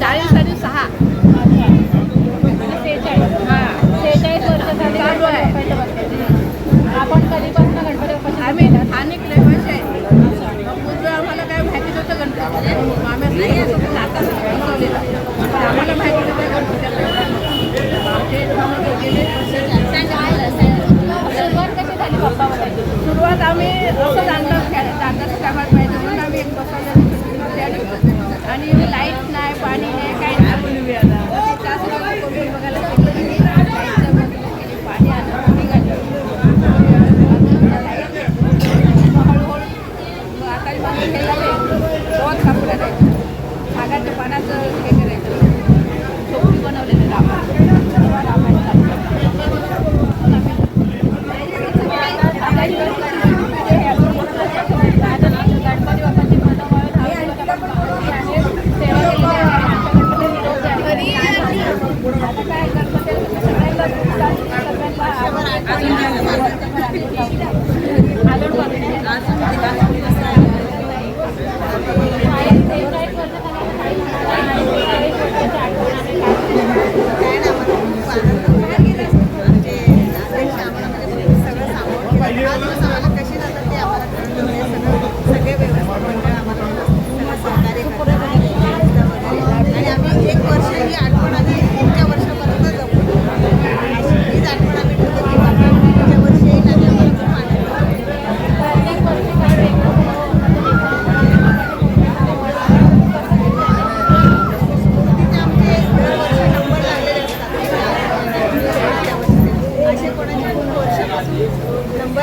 चाळीस आणि सहा. सेहेचाळीस वर्ष चालू आहे आपण कधीपासून गणपती बाप्पा आम्ही स्थानिक लेवलचे आम्हाला काय माहिती नव्हतं गणपती आम्ही असं आता शिकवलेलं पण आम्हाला सुरुवात आम्ही असंच अंदाज घ्यायचा अंदाज कामात 管理员 काय गणपती सगळ्यांना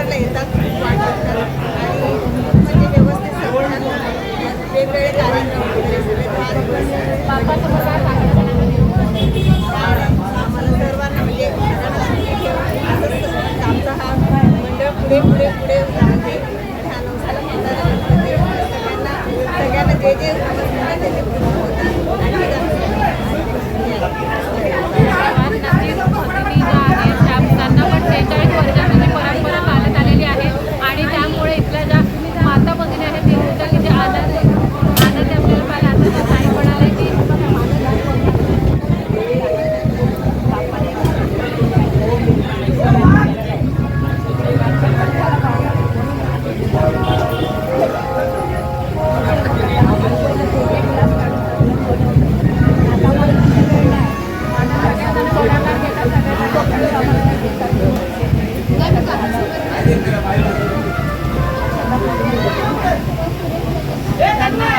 बाजारला येतात आणि व्यवस्थित सगळ्यांना वेगवेगळे कार्यक्रम वगैरे सगळे सर्वांना म्हणजे आमचा हा मंडळ पुढे पुढे पुढे राहते आणि हा नवसाला सगळ्यांना सगळ्यांना जे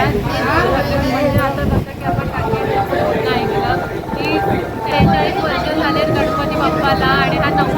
म्हणजे आता जसं की आपण टाकेल ऐकलं की त्रेचाळीस वर्ष झाले गणपती बाप्पाला आणि हा नऊ